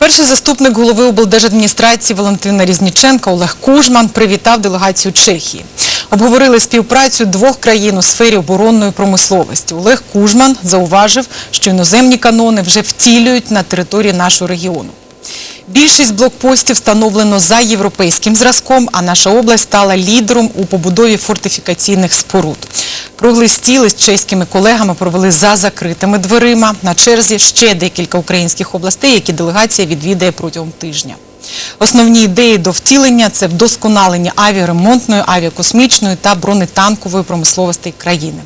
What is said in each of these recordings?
Перший заступник голови облдержадміністрації Валентина Різніченка Олег Кужман привітав делегацію Чехії. Обговорили співпрацю двох країн у сфері оборонної промисловості. Олег Кужман зауважив, що іноземні канони вже втілюють на території нашого регіону. Більшість блокпостів встановлено за європейським зразком, а наша область стала лідером у побудові фортифікаційних споруд. Круглий стіл із чеськими колегами провели за закритими дверима. На черзі ще декілька українських областей, які делегація відвідає протягом тижня. Основні ідеї до втілення – це вдосконалення авіаремонтної, авіакосмічної та бронетанкової промисловості країни.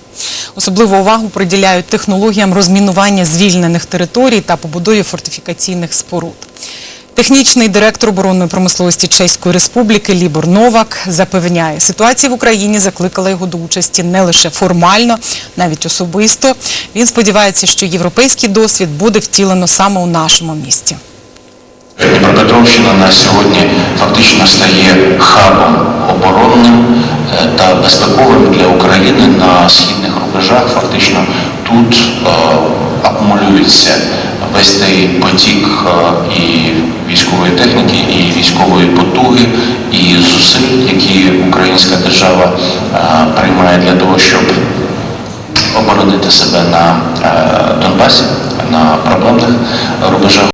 Особливу увагу приділяють технологіям розмінування звільнених територій та побудові фортифікаційних споруд. Технічний директор оборонної промисловості Чеської Республіки Лібор Новак запевняє, ситуація в Україні закликала його до участі не лише формально, навіть особисто. Він сподівається, що європейський досвід буде втілено саме у нашому місті. Дніпропетровщина на сьогодні фактично стає хабом оборонним е, та безпековим для України на східних рубежах. Фактично тут е, акумулюється весь той потік е, і держава приймає для того, щоб оборонити себе на е, Донбасі, на проблемних рубежах.